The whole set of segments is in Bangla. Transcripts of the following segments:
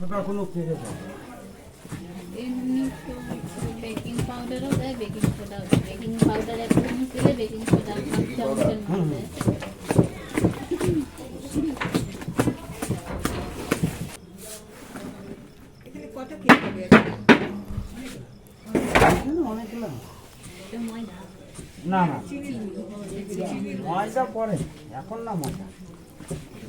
কোনো এমনি তো বেকিং পাউডারও দেয় বেকিং সোডাও দেয়। বেকিং পাউডার এক চামচ দিলে বেকিং সোডা হাফ চামচের মধ্যে এখানে কত কেক হবে এখানে? অনেকগুলো। না না। ময়দা পরে। এখন না ময়দা।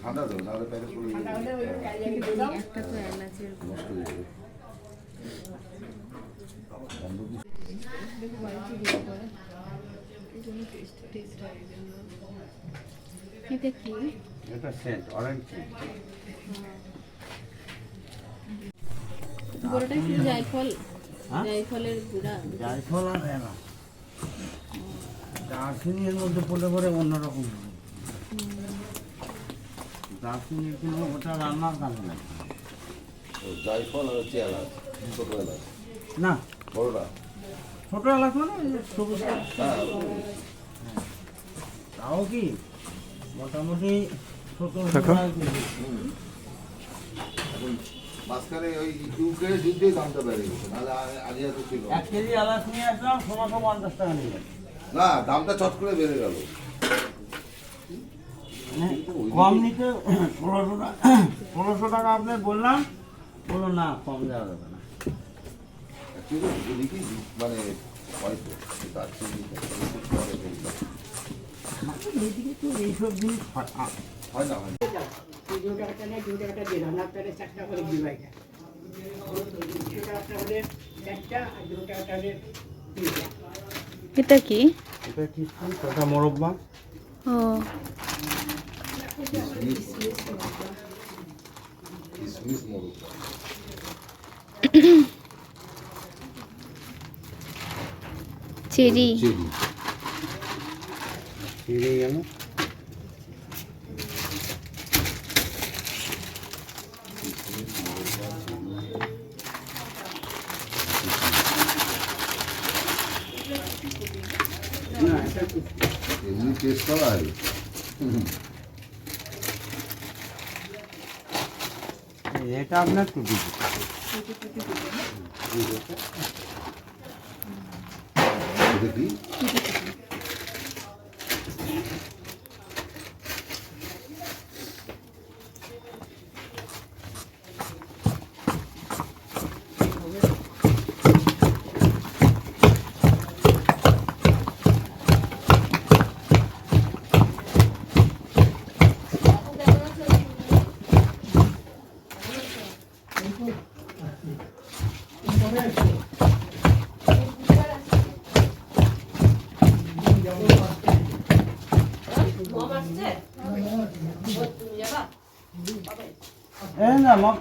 ঠান্ডা তো নাহলে প্যাকেট করে একটা তো এলাচের নষ্ট হয়ে যাবে। এটা কি? এটা সেন্ট অরেঞ্জ সেন্ট গুঁড়োটা কি জায়ফল হ্যাঁ? জায়ফলের গুঁড়া। জায়ফল আর এলা মধ্যে পড়লে পরে অন্যরকম। দারচিনি ওটা রান্নার কাজে লাগে জায়ফল আর হচ্ছে এলাচ ছোট এলাচ। না। বড়টা ছোট এলাচ মানে সবুজ হ্যাঁ তাও কি? মোটামুটি ছোট এখন মাঝখানে ওই ইউক্রেনের যুদ্ধে দামটা বেড়ে গেছে নাহলে আগে- আগে এত ছিল। না। এক কেজি এলাচ নিয়ে আসলাম ষোলোশো পঞ্চাশ টাকা নিয়ে না দামটা চট করে বেড়ে গেল। কম নিতে ষোলোশো টাকা ষোলোশো টাকা আপনি বললাম বলল না কম দেওয়া যাবে না। মানে। মানে এইদিকে তো এইসব জিনিস হয় না দু টাকাটা নেয় দু টাকাটা দিয়ে চারটা করে দিবে এটা হলে চারটা আর দু টাকাটা হলে এটা কি? এটা কি ওটা মোরব্বা। ও। চেরি চেরি ফিরে গেল এমনি টেস্ট করা হয় এটা আপনার টুটি এটা কি এ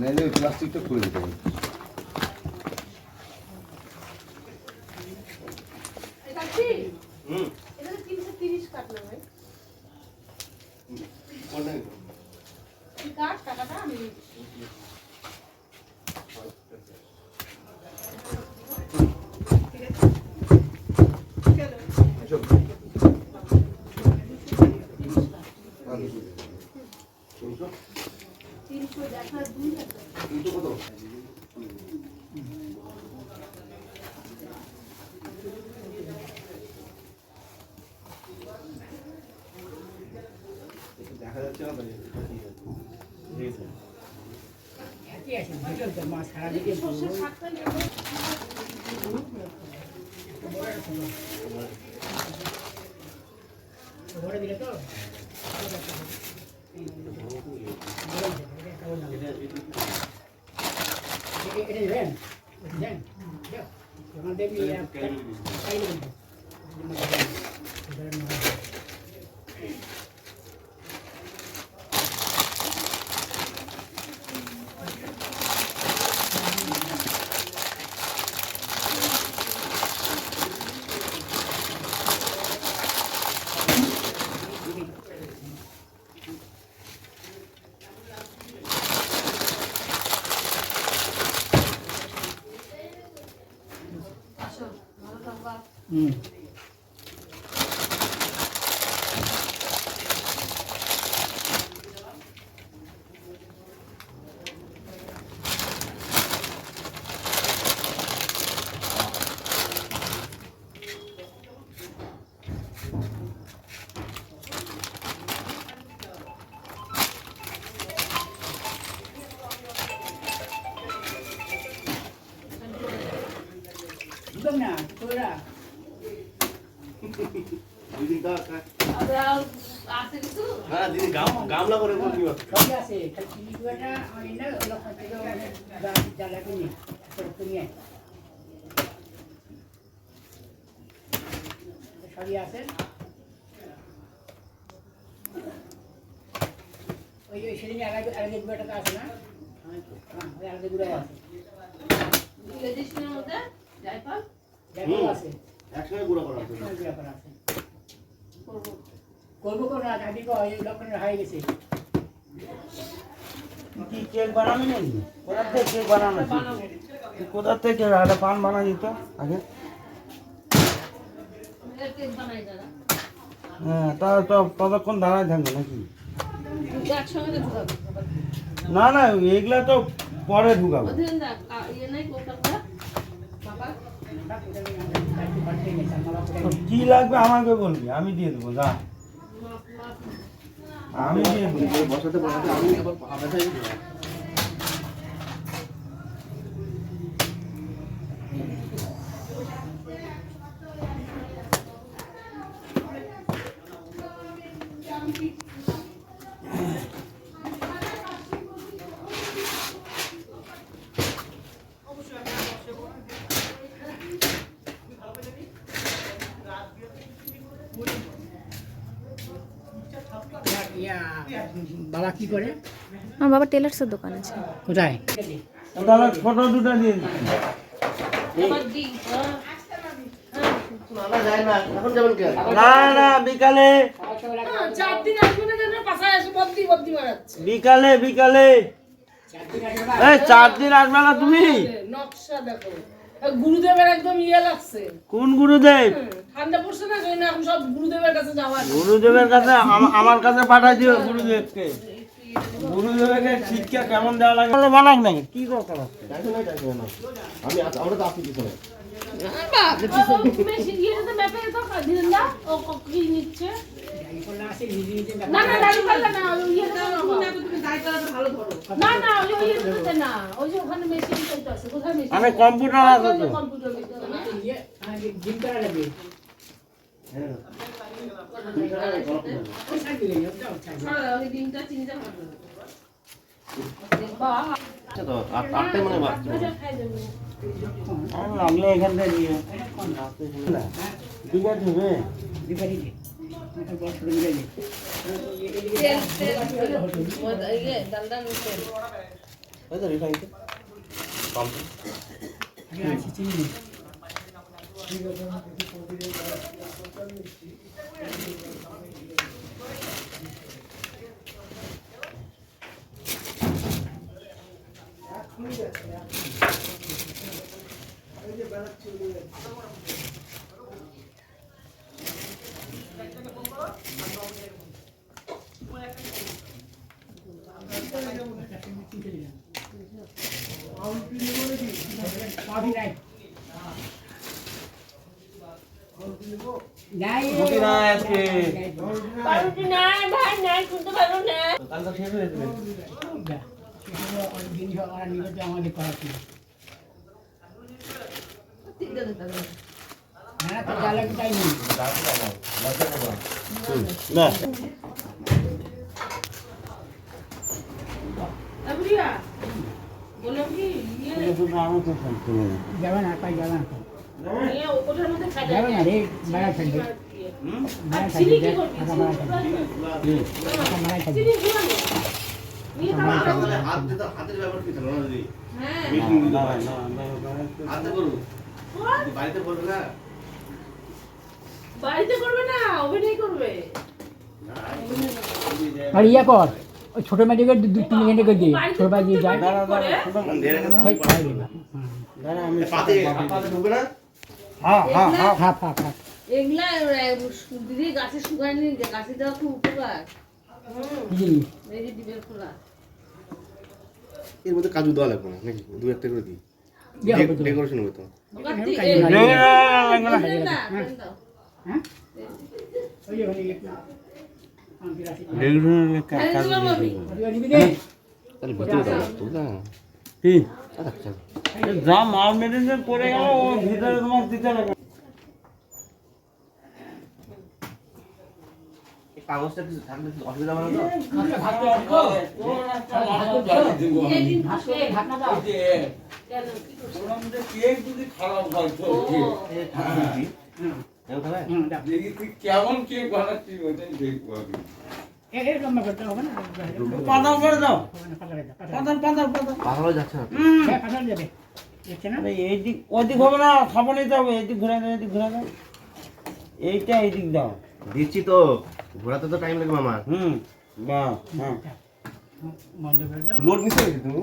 নাইলে ওই প্লাস্টিকটা খুলে দিতে হবে। একই টাকাটা বুঝলেন ভরে দিলে তো এটা দেবেন দেন আমার দেখবি খাই দেবেন হ্যাঁ দিদি গামলা করে বলবি আছে। সবই আছে। ওই ওই সেদিন আগে আগে গুঁড়াটা আছে না? হ্যাঁ ওই আগে গুঁড়াও আছে। জায়ফল দেখো আছে। একসঙ্গে গুঁড়া করা আছে। করব না লক্ষণের হয়ে গেছে। কি কেক বানাবি নাকি? কোথা থেকে কেক বানানো কোথা থেকে একটা পান বানা দিত আগে? কেক বানাই যারা হ্যাঁ তা তো ততক্ষণ দাঁড়ায় থাকবে নাকি? না না এগুলা তো পরে ঢুকাবো ওদের না ইয়ে নাই কোথাও বাবা তো কি লাগবে আমাকে বলবি? আমি দিয়ে দেবো, যা। আমি দিয়ে দেবো। বসাতে বসাতে, আমি আবার বাবা কি করে? আমার বাবা টেলার্সের দোকান আছে। কোথায়? তাহলে ছোট দুটো বিকালে দিন মারাচ্ছে বিকালে। বিকালে চার দিন আসবে না তুমি? নকশা দেখো। গুরুদেবের একদম ইয়ে লাগছে। কোন গুরুদেব? ঠান্ডা পড়ছে না এখন সব গুরুদেবের কাছে যাওয়ার গুরুদেবের কাছে আমার কাছে পাঠাই দিও গুরুদেবকে। গুরুদেবকে শিক্ষা কেমন দেওয়া লাগে? বলে বানাক নাকি? কি না আমি আমরা তো আছি পিছনে মেশিন ইয়ে তো ম্যাপে তো দিন না ও কি নিচ্ছে? না না দাঁড়ি পারলে না ওই তো তুমি দায় চালাতে ভালো ধরো। না না ওই ওই ইয়েতে না ওই যে ওখানে মেশিন চলতে আছে কোথায় মেশিন মানে কম্পিউটার আছে তো। কম্পিউটার জিম করা ওই সাইড দিলে যাও ওই দিনটা চিন্তা করবে লাগলে এখান থেকে নিয়ে। ঠিক আছে রে দিবা দিলে এটা বড় ছোট মিলে দিই তেল তেল ইয়ে ডালডা তেল এই তো রিফাইনতে পাম্পে আগে আছে চিনি নেই। কফি নাই নাই রুটি নাই আজকে। পাউরুটি নাই ভাই নাই শুনতে পারো না কাল তো শেষ হয়ে যাবে যা, সেগুলো অনেক জিনিস ওরা নিয়ে যেতে আমাদের করার ছিল হ্যাঁ তো যা লাগবে তাই নিই না আবরিয়া বললাম কি ইয়ে যাবে না পাই যাবে না না না করব? না? বাড়িতে করবে না করবে। আর ইয়ে কর ওই ছোটো মেয়েটিকে দু তিন ঘণ্টা করে দিয়ে? ছোটো বাড়ি দিয়ে যায় পাতে পাতে ঢুকবে না? হ্যাঁ হ্যাঁ হ্যাঁ। হাফ হাফ হাফ এগুলা দিদি গাছে শুকায়নি গাছে দেওয়া খুব উপকার এই যে ডিমের খোলা। এর মধ্যে কাজু দেওয়া লাগবে না নাকি? দু একটা করে দিই। হবে তো। ডেকোরেশন হবে তো। কাজু। হ্যাঁ ভিতরে দাও তো না? কি? যা মাল মেডিসিন পড়ে গেল ও ভিতরে তোমার দিতে লাগবে কাগজটা কিছু থাকলে অসুবিধা হবে না হয়। কেমন কেক বানাচ্ছিস ওটাই দেখব আমি। এ এরকম হবে না। হ্যাঁ খাব নিতে হবে এই ঘুরে দাও এই দিক ঘুরে দাও এইটা এই দিক দাও দিচ্ছি তো ঘোরাতে তো টাইম লাগবে আমার হুম হ্যাঁ তুমি